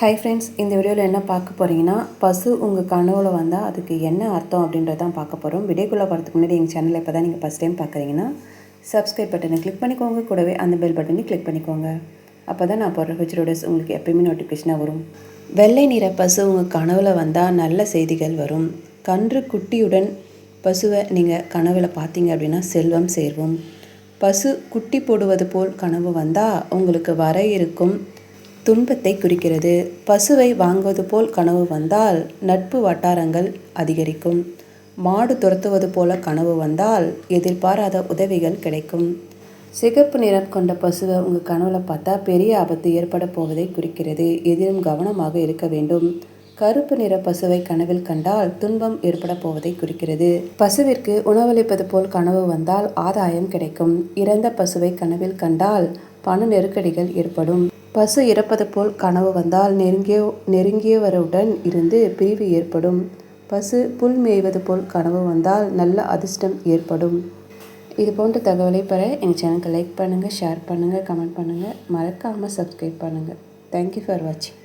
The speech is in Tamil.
ஹை ஃப்ரெண்ட்ஸ் இந்த வீடியோவில் என்ன பார்க்க போகிறீங்கன்னா பசு உங்கள் கனவுல வந்தால் அதுக்கு என்ன அர்த்தம் அப்படின்றத தான் பார்க்க போகிறோம் வீடியோக்குள்ளே போகிறதுக்கு முன்னாடி எங்கள் சேனலில் இப்போ தான் நீங்கள் ஃபஸ்ட் டைம் பார்க்குறீங்கன்னா சப்ஸ்கிரைப் பட்டனை கிளிக் பண்ணிக்கோங்க. கூடவே அந்த பெல் பட்டனை கிளிக் பண்ணிக்கோங்க. அப்போ தான் நான் போடுற ஃபியூச்சரோடஸ் உங்களுக்கு எப்பயுமே நோட்டிஃபிகேஷனாக வரும். வெள்ளை நிற பசு உங்கள் கனவுல வந்தால் நல்ல செய்திகள் வரும். கன்று குட்டியுடன் பசுவை நீங்கள் கனவில் பார்த்தீங்க அப்படின்னா செல்வம் சேர்வோம். பசு குட்டி போடுவது போல் கனவு வந்தால் உங்களுக்கு வர இருக்கும். துன்பத்தை குறிக்கிறது. பசுவை வாங்குவது போல் கனவு வந்தால் நட்பு வட்டாரங்கள் அதிகரிக்கும். மாடு துரத்துவது போல கனவு வந்தால் எதிர்பாராத உதவிகள் கிடைக்கும். சிகப்பு நிறம் கொண்ட பசுவை உங்கள் கனவுல பார்த்தா பெரிய ஆபத்து ஏற்பட போவதை குறிக்கிறது. எதிலும் கவனமாக இருக்க வேண்டும். கருப்பு நிற பசுவை கனவில் கண்டால் துன்பம் ஏற்பட போவதை குறிக்கிறது. பசுவிற்கு உணவளிப்பது போல் கனவு வந்தால் ஆதாயம் கிடைக்கும். இறந்த பசுவை கனவில் கண்டால் பண நெருக்கடிகள் ஏற்படும். பசு இறப்பது போல் கனவு வந்தால் நெருங்கிய நெருங்கியவருடன் இருந்து பிரிவு ஏற்படும். பசு புல் மேய்வது போல் கனவு வந்தால் நல்ல அதிர்ஷ்டம் ஏற்படும். இது போன்ற தகவலை பெற எங்கள் சேனலுக்கு லைக் பண்ணுங்கள் ஷேர் பண்ணுங்கள் கமெண்ட் பண்ணுங்கள் மறக்காமல் சப்ஸ்கிரைப் பண்ணுங்கள் தேங்க்யூ ஃபார் வாட்சிங்